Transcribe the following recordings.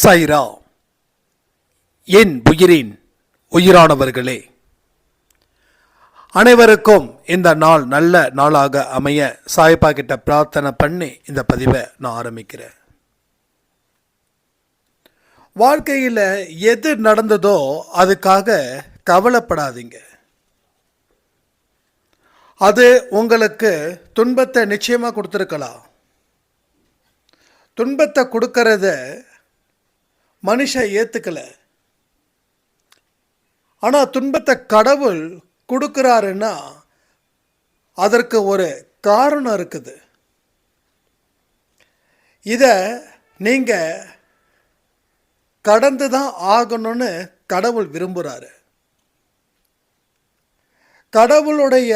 சைரா என் உயிரின் உயிரானவர்களே அனைவருக்கும் இந்த நாள் நல்ல நாளாக அமைய சாய்பா கிட்ட பிரார்த்தனை பண்ணி இந்த பதிவை நான் ஆரம்பிக்கிறேன். வாழ்க்கையில் எது நடந்ததோ அதுக்காக கவலைப்படாதீங்க. அது உங்களுக்கு துன்பத்தை நிச்சயமாக கொடுத்துருக்கலாம். துன்பத்தை கொடுக்கறத மனுஷன் ஏற்றுக்கல ஆனால் துன்பத்தை கடவுள் கொடுக்குறாருன்னா அதற்கு ஒரு காரணம் இருக்குது. இதை நீங்கள் கடந்து தான் ஆகணும்னு கடவுள் விரும்புகிறாரு கடவுளுடைய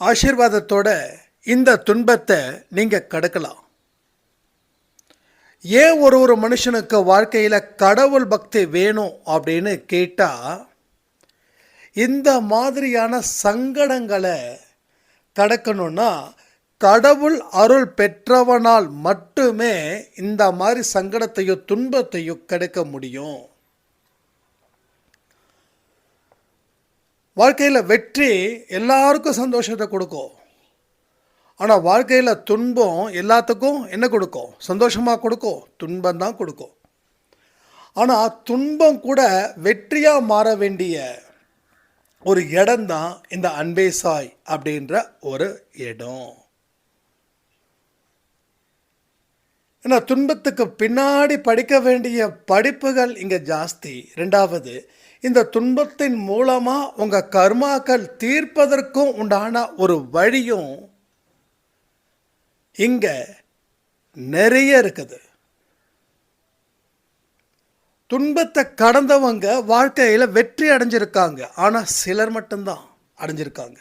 ஆசீர்வாதத்தோட இந்த துன்பத்தை நீங்கள் கடக்கலாம். ஏன் ஒரு ஒரு மனுஷனுக்கு வாழ்க்கையில் கடவுள் பக்தி வேணும் அப்படின்னு கேட்டால் இந்த மாதிரியான சங்கடங்களை கடக்கணும்னா கடவுள் அருள் பெற்றவனால் மட்டுமே இந்த மாதிரி சங்கடத்தையும் துன்பத்தையும் கிடைக்க முடியும். வாழ்க்கையில் வெற்றி எல்லாருக்கும் சந்தோஷத்தை கொடுக்கும். ஆனால் வாழ்க்கையில் துன்பம் எல்லாத்துக்கும் என்ன கொடுக்கும்? சந்தோஷமாக கொடுக்கும். துன்பம் தான் கொடுக்கும். ஆனால் துன்பம் கூட வெற்றியாக மாற வேண்டிய ஒரு இடம் தான் இந்த அன்பே சாய் அப்படின்ற ஒரு இடம். ஏன்னா துன்பத்துக்கு பின்னாடி படிக்க வேண்டிய படிப்புகள் இங்கே ஜாஸ்தி. ரெண்டாவது இந்த துன்பத்தின் மூலமாக உங்கள் கர்மாக்கள் தீர்ப்பதற்கும் உண்டான ஒரு வழியும் இங்கே நிறைய இருக்குது. துன்பத்தை கடந்தவங்க வாழ்க்கையில் வெற்றி அடைஞ்சிருக்காங்க. ஆனால் சிலர் மட்டும்தான் அடைஞ்சிருக்காங்க.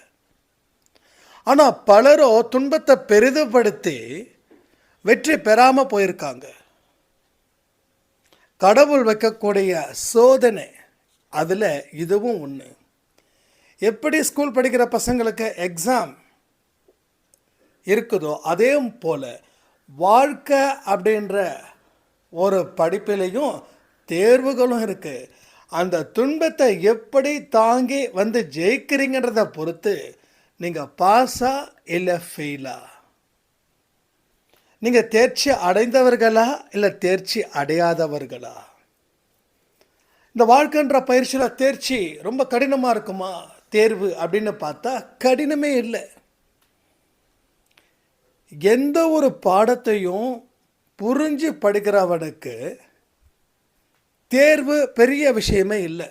ஆனால் பலரோ துன்பத்தை பெரிதுபடுத்தி வெற்றி பெறாமல் போயிருக்காங்க. கடவுள் வைக்கக்கூடிய சோதனை அதில் இதுவும் ஒன்று எப்படி ஸ்கூல் படிக்கிற பசங்களுக்கு எக்ஸாம் இருக்குதோ அதே போல் வாழ்க்கை அப்படின்ற ஒரு படிப்பிலையும் தேர்வுகளும் இருக்குது அந்த துன்பத்தை எப்படி தாங்கி வந்து ஜெயிக்கிறீங்கன்றத பொறுத்து நீங்கள் பாஸா இல்லை ஃபெயிலா நீங்கள் தேர்ச்சி அடைந்தவர்களா இல்லை தேர்ச்சி அடையாதவர்களா? இந்த வாழ்க்கைன்ற பயிற்சியில் தேர்ச்சி ரொம்ப கடினமாக இருக்குமா? தேர்வு அப்படின்னு பார்த்தா கடினமே இல்லை. எந்த ஒரு பாடத்தையும் புரிஞ்சு படிக்கிறவனுக்கு தேர்வு பெரிய விஷயமே இல்லை.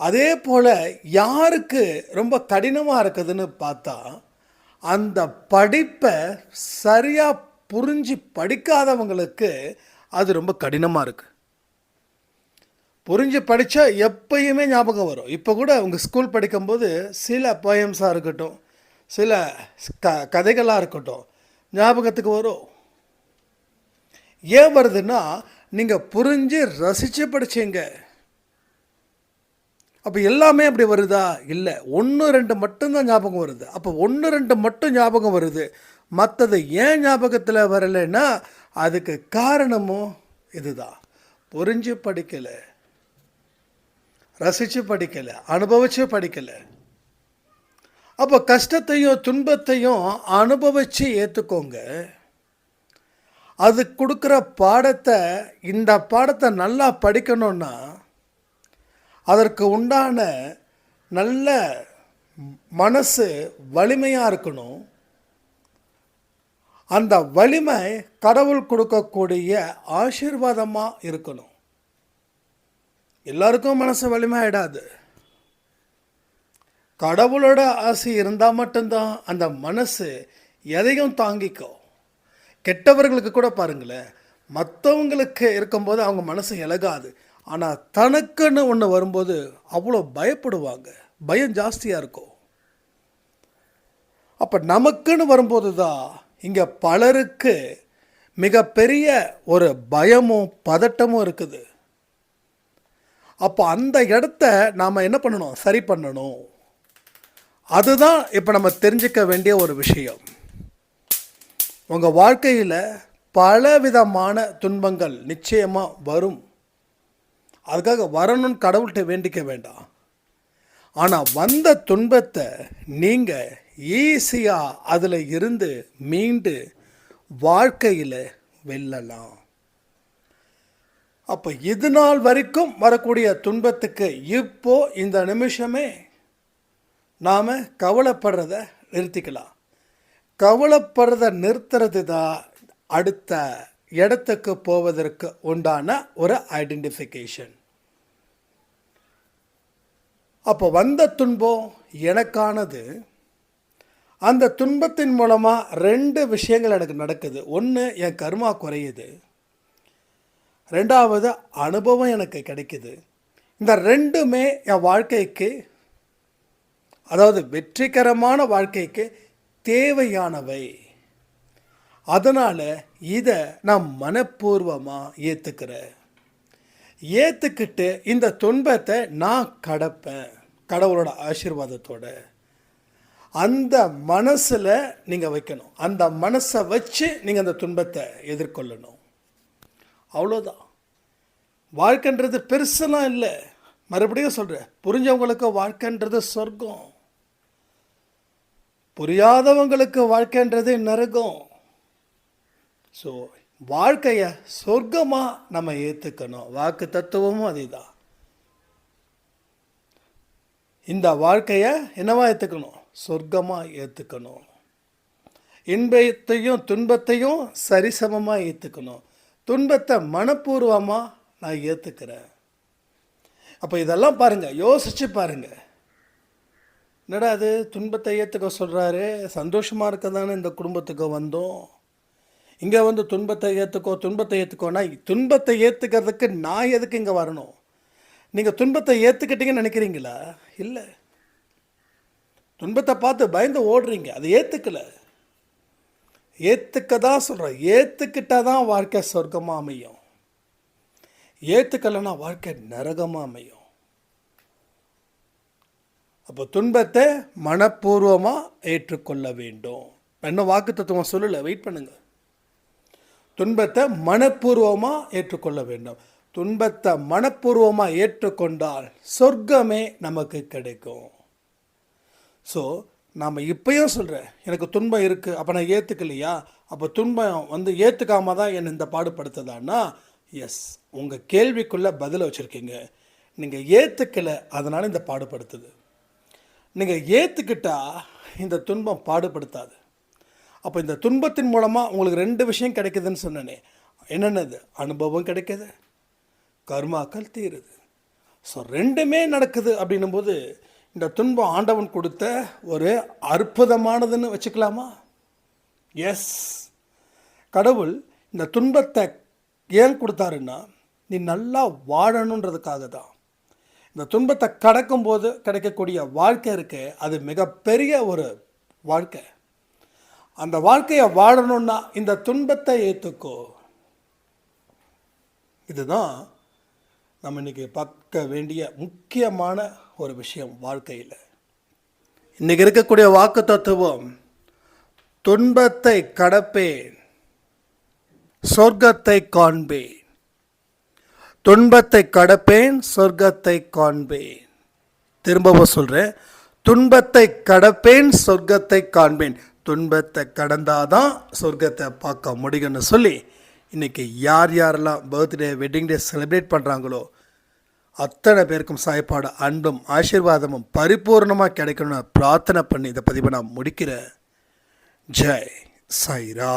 அதே போல் யாருக்கு ரொம்ப கடினமாக இருக்குதுன்னு பார்த்தா அந்த படிப்பை சரியாக புரிஞ்சு படிக்காதவங்களுக்கு அது ரொம்ப கடினமாக இருக்குது புரிஞ்சு படித்தா எப்பயுமே ஞாபகம் வரும். இப்போ கூட அவங்க ஸ்கூல் படிக்கும்போது சில போயம்ஸாக இருக்கட்டும் சில க கதைகளாக இருக்கட்டும் ஞாபகத்துக்கு வரும். ஏன் வருதுன்னா நீங்கள் புரிஞ்சு ரசித்து படிச்சீங்க. அப்போ எல்லாமே அப்படி வருதா? இல்லை. ஒன்று ரெண்டு மட்டும்தான் ஞாபகம் வருது. அப்போ ஒன்று ரெண்டு மட்டும் ஞாபகம் வருது. மற்றது ஏன் ஞாபகத்தில் வரலைன்னா அதுக்கு காரணமும் இதுதான். புரிஞ்சு படிக்கலை. ரசித்து படிக்கலை. அனுபவித்து படிக்கலை. அப்போ கஷ்டத்தையும் துன்பத்தையும் அனுபவித்து ஏற்றுக்கோங்க அது கொடுக்குற பாடத்தை இந்த பாடத்தை நல்லா படிக்கணும்னா அதற்கு உண்டான நல்ல மனசு வலிமையாக இருக்கணும். அந்த வலிமை கடவுள் கொடுக்கக்கூடிய ஆசீர்வாதமாக இருக்கணும். எல்லாருக்கும் மனசு வலிமையாயிடாது. கடவுளோட ஆசை இருந்தால் மட்டும்தான் அந்த மனசு எதையும் தாங்கிக்கும். கெட்டவர்களுக்கு கூட பாருங்களேன் மற்றவங்களுக்கு இருக்கும்போது அவங்க மனசு இலகாது. ஆனால் தனக்குன்னு ஒன்று வரும்போது அவ்வளோ பயப்படுவாங்க. பயம் ஜாஸ்தியாக இருக்கும். அப்போ நமக்குன்னு வரும்போது தான் இங்கே பலருக்கு மிகப்பெரிய ஒரு பயமும் பதட்டமும் இருக்குது. அப்போ அந்த இடத்த நாம் என்ன பண்ணணும்? சரி பண்ணணும். அதுதான் இப்போ நம்ம தெரிஞ்சுக்க வேண்டிய ஒரு விஷயம். உங்கள் வாழ்க்கையில் பலவிதமான துன்பங்கள் நிச்சயமாக வரும். அதுக்காக வரணும்னு கடவுள்கிட்ட வேண்டிக்க வேண்டாம். ஆனால் வந்த துன்பத்தை நீங்கள் ஈஸியாக அதில் இருந்து மீண்டு வாழ்க்கையில் வெல்லலாம். அப்போ இது நாள் வரைக்கும் வரக்கூடிய துன்பத்துக்கு இப்போ இந்த நிமிஷமே நாம் கவலைப்படுறத நிறுத்திக்கலாம். கவலைப்படுறத நிறுத்துறது தான் அடுத்த இடத்துக்கு போவதற்கு உண்டான ஒரு ஐடென்டிஃபிகேஷன் அப்போ வந்த துன்பம் எனக்கானது. அந்த துன்பத்தின் மூலமாக ரெண்டு விஷயங்கள் எனக்கு நடக்குது. ஒன்று என் கர்மா குறையுது. ரெண்டாவது அனுபவம் எனக்கு கிடைக்குது. இந்த ரெண்டுமே என் வாழ்க்கைக்கு அதாவது வெற்றிகரமான வாழ்க்கைக்கு தேவையானவை. அதனால் இதை நான் மனப்பூர்வமாக ஏற்றுக்கிறேன் ஏற்றுக்கிட்டு இந்த துன்பத்தை நான் கடப்பேன் கடவுளோட ஆசீர்வாதத்தோட. அந்த மனசில் நீங்கள் வைக்கணும். அந்த மனசை வச்சு நீங்கள் அந்த துன்பத்தை எதிர்கொள்ளணும். அவ்வளோதான் வாழ்க்கைன்றது பெருசெல்லாம் இல்லை. மறுபடியும் சொல்கிறேன் புரிஞ்சவங்களுக்கு வாழ்க்கைன்றது சொர்க்கம். புரியாதவங்களுக்கு வாழ்க்கைன்றது நரகம். ஸோ வாழ்க்கையை சொர்க்கமாக நம்ம ஏற்றுக்கணும் வாக்கு தத்துவமும் அதுதான். இந்த வாழ்க்கையை என்னவா ஏற்றுக்கணும் சொர்க்கமாக ஏற்றுக்கணும் இன்பத்தையும் துன்பத்தையும் சரிசமமாக ஏற்றுக்கணும் துன்பத்தை மனப்பூர்வமாக நான் ஏற்றுக்கிறேன் அப்போ இதெல்லாம் பாருங்கள் யோசித்து பாருங்கள் என்னடா அது? துன்பத்தை ஏற்றுக்க சொல்கிறாரு சந்தோஷமாக இருக்க தானே இந்த குடும்பத்துக்கு வந்தோம். இங்கே வந்து துன்பத்தை ஏற்றுக்கோ துன்பத்தை ஏற்றுக்கோனா துன்பத்தை ஏற்றுக்கிறதுக்கு நான் எதுக்கு இங்கே வரணும்? நீங்கள் துன்பத்தை ஏற்றுக்கிட்டீங்கன்னு நினைக்கிறீங்களா? இல்லை. துன்பத்தை பார்த்து பயந்து ஓடுறீங்க. அதை ஏற்றுக்கல ஏற்றுக்க தான் சொல்கிறேன் ஏற்றுக்கிட்டால் தான் வாழ்க்கை சொர்க்கமாக அமையும். ஏற்றுக்கலைன்னா வாழ்க்கை நரகமாக அமையும். அப்போ துன்பத்தை மனப்பூர்வமாக ஏற்றுக்கொள்ள வேண்டும். என்ன வாக்கு தத்துவம் சொல்லலை? வெயிட் பண்ணுங்க. துன்பத்தை மனப்பூர்வமாக ஏற்றுக்கொள்ள வேண்டும். துன்பத்தை மனப்பூர்வமாக ஏற்றுக்கொண்டால் சொர்க்கமே நமக்கு கிடைக்கும். ஸோ நாம் இப்பயும் சொல்கிறேன் எனக்கு துன்பம் இருக்குது அப்போ நான் ஏற்றுக்கலையா அப்போ துன்பம் வந்து ஏற்றுக்காம தான் என்னை இந்த பாடுபடுத்துதான்னா எஸ் உங்கள் கேள்விக்குள்ளே பதில் வச்சுருக்கீங்க. நீங்கள் ஏற்றுக்கலை அதனால் இந்த பாடுபடுத்துது. நீங்கள் ஏற்றுக்கிட்டா இந்த துன்பம் பாடுபடுத்தாது. அப்போ இந்த துன்பத்தின் மூலமாக உங்களுக்கு ரெண்டு விஷயம் கிடைக்குதுன்னு சொன்னேனே. என்னென்னது? அனுபவம் கிடைக்கிது. கர்மாக்கள் தீருது. ஸோ ரெண்டுமே நடக்குது அப்படின்னும் போது இந்த துன்பம் ஆண்டவன் கொடுத்த ஒரு அற்புதமானதுன்னு வச்சுக்கலாமா? எஸ் கடவுள் இந்த துன்பத்தை ஏன் கொடுத்தாருன்னா நீ நல்லா வாழணுன்றதுக்காக தான். இந்த துன்பத்தை கடக்கும்போது கிடைக்கக்கூடிய வாழ்க்கை இருக்கு அது மிகப்பெரிய ஒரு வாழ்க்கை. அந்த வாழ்க்கையை வாழணும்னா இந்த துன்பத்தை ஏற்றுக்கோ இதுதான் நம்ம இன்றைக்கி பார்க்க வேண்டிய முக்கியமான ஒரு விஷயம் வாழ்க்கையில். இன்றைக்கி இருக்கக்கூடிய வாக்கு தத்துவம் துன்பத்தை கடப்பேன் சொர்க்கத்தை காண்பேன். துன்பத்தை கடப்பேன் சொர்க்கத்தை காண்பேன். திரும்பவும் சொல்கிறேன் துன்பத்தை கடப்பேன் சொர்க்கத்தை காண்பேன். துன்பத்தை கடந்தாதான் சொர்க்கத்தை பார்க்க முடியும்னு சொல்லி இன்றைக்கி யார் யாரெல்லாம் பர்த்டே வெட்டிங் டே செலிப்ரேட் பண்ணுறாங்களோ அத்தனை பேருக்கும் சாய்ப்பாடு அன்பும் ஆசீர்வாதமும் பரிபூர்ணமாக கிடைக்கணும்னு பிரார்த்தனை பண்ணி இந்த பதிவை நான் முடிக்கிறேன். ஜெய் சாய்ரா.